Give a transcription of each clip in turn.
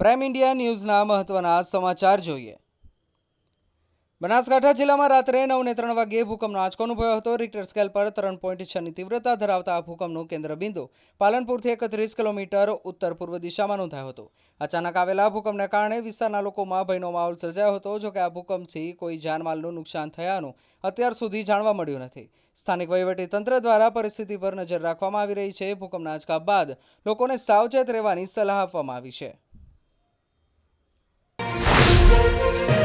Prime India ન્યૂઝના મહત્વના સમાચાર જોઈએ. બનાસકાંઠા જિલ્લામાં રાત્રે નવને ત્રણ વાગ્યે ભૂકંપનો આંચકો અનુભવ્યો હતો. રિક્ટર સ્કેલ પર ત્રણ પોઈન્ટ છની તીવ્રતા ધરાવતા આ ભૂકંપનું કેન્દ્રબિંદુ પાલનપુરથી એકત્રીસ કિલોમીટર ઉત્તર પૂર્વ દિશામાં નોંધાયો હતો. અચાનક આવેલા ભૂકંપને કારણે વિસ્તારના લોકોમાં ભયનો માહોલ સર્જાયો હતો જોકે આ ભૂકંપથી કોઈ જાનમાલનું નુકસાન થયાનું અત્યાર સુધી જાણવા મળ્યું નથી. સ્થાનિક તંત્ર દ્વારા પરિસ્થિતિ પર નજર રાખવામાં આવી રહી છે. ભૂકંપના આંચકા બાદ લોકોને સાવચેત રહેવાની સલાહ આપવામાં આવી છે. Thank you.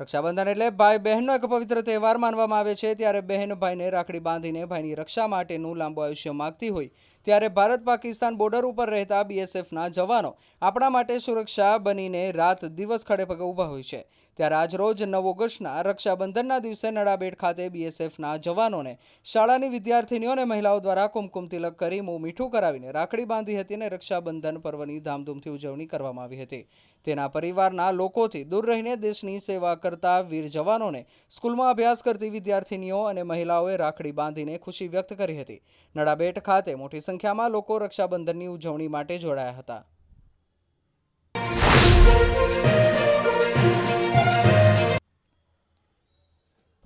રક્ષાબંધન એટલે ભાઈ બહેનનો એક પવિત્ર તહેવાર માનવામાં આવે છે. ત્યારે બહેન ભાઈને રાખડી બાંધીને ભાઈની રક્ષા માટેનું લાંબુ આયુષ્ય માગતી હોય. ત્યારે ભારત પાકિસ્તાન બોર્ડર ઉપર રહેતા બીએસએફના જવાનો આપણા માટે સુરક્ષા બનીને રાત દિવસ ખડે પગે ઊભા હોય છે. ત્યારે આજરોજ નવ ઓગસ્ટના રક્ષાબંધનના દિવસે નડાબેટ ખાતે બીએસએફના જવાનોને શાળાની વિદ્યાર્થીનીઓ અને મહિલાઓ દ્વારા કુમકુમ તિલક કરી મોં મીઠું કરાવીને રાખડી બાંધી હતી અને રક્ષાબંધન પર્વની ધામધૂમથી ઉજવણી કરવામાં આવી હતી. તેના પરિવારના લોકોથી દૂર રહીને દેશની સેવા કરતા વીર જવાનોને સ્કૂલમાં અભ્યાસ કરતી વિદ્યાર્થીનીઓ અને મહિલાઓએ રાખડી બાંધીને ખુશી વ્યક્ત કરી હતી. નડાબેટ ખાતે મોટી સંખ્યામાં લોકો રક્ષાબંધનની ઉજવણી માટે જોડાયા હતા.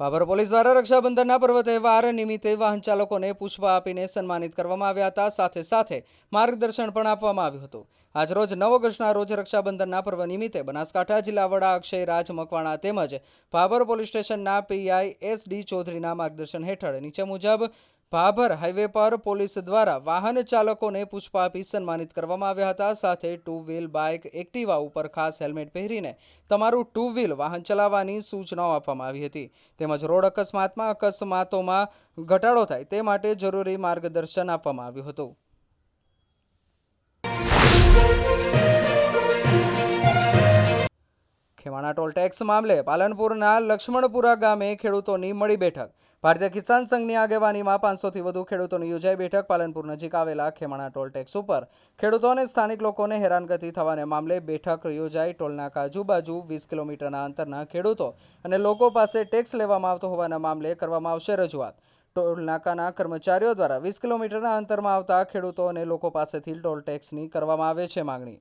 ભાભર પોલીસ દ્વારા રક્ષાબંધનના પર્વ તહેવાર નિમિત્તે વાહન ચાલકોને પુષ્પ આપીને સન્માનિત કરવામાં આવ્યા હતા. સાથે સાથે માર્ગદર્શન પણ આપવામાં આવ્યું હતું. આજરોજ નવ ઓગસ્ટના રોજ રક્ષાબંધનના પર્વ નિમિત્તે બનાસકાંઠા જિલ્લા વડા અક્ષય રાજ મકવાણા તેમજ ભાભર પોલીસ સ્ટેશનના પીઆઈ એસ ડી ચૌધરીના માર્ગદર્શન હેઠળ નીચે મુજબ ભાભર હાઈવે પર પોલીસ દ્વારા વાહન ચાલકોને પુષ્પ સન્માનિત કરવામાં આવ્યા હતા. સાથે ટુ વ્હીલ બાઇક એક્ટિવા ઉપર ખાસ હેલ્મેટ પહેરીને તમારું ટુ વ્હીલ વાહન ચલાવવાની સૂચનાઓ આપવામાં આવી હતી. તેમજ રોડ અકસ્માતમાં અકસ્માતોમાં ઘટાડો થાય તે માટે જરૂરી માર્ગદર્શન આપવામાં આવ્યું હતું. ખેવાણા ટોલ ટેક્સ મામલે પાલનપુરના લક્ષ્મણપુરા ગામે ખેડૂતોની મળી બેઠક. ભારતીય કિસાન સંઘની આગેવાનીમાં પાંચસોથી વધુ ખેડૂતોની યોજાઈ બેઠક. પાલનપુર નજીક આવેલા ખેમાણા ટોલ ટેક્સ ઉપર ખેડૂતો અને સ્થાનિક લોકોને હેરાનગતિ થવાને મામલે બેઠક યોજાઈ. ટોલનાકા આજુબાજુ વીસ કિલોમીટરના અંતરના ખેડૂતો અને લોકો પાસે ટેક્સ લેવામાં આવતો હોવાના મામલે કરવામાં આવશે રજૂઆત. ટોલ નાકાના કર્મચારીઓ દ્વારા વીસ કિલોમીટરના અંતરમાં આવતા ખેડૂતો અને લોકો પાસેથી ટોલ ટેક્સની કરવામાં આવે છે માંગણી.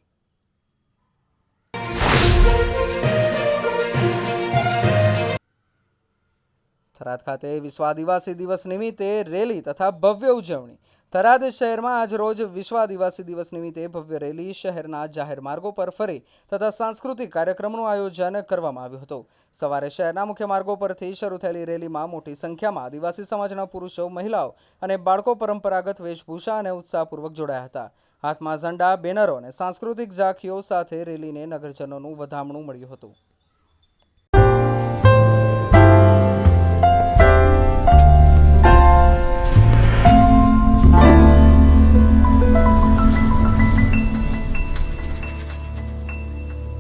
થરાદ ખાતે વિશ્વ આદિવાસી દિવસ નિમિત્તે રેલી તથા ભવ્ય ઉજવણી. થરાદ શહેરમાં આજ રોજ વિશ્વ આદિવાસી દિવસ નિમિત્તે ભવ્ય રેલી શહેરના જાહેર માર્ગો પર ફરી તથા સાંસ્કૃતિક કાર્યક્રમનું આયોજન કરવામાં આવ્યું હતું. સવારે શહેરના મુખ્ય માર્ગો પરથી શરૂ થયેલી રેલીમાં મોટી સંખ્યામાં આદિવાસી સમાજના પુરુષો, મહિલાઓ અને બાળકો પરંપરાગત વેશભૂષા અને ઉત્સાહપૂર્વક જોડાયા હતા. હાથમાં ઝંડા, બેનરો અને સાંસ્કૃતિક ઝાંખીઓ સાથે રેલીને નગરજનોનું વધામણું મળ્યું હતું.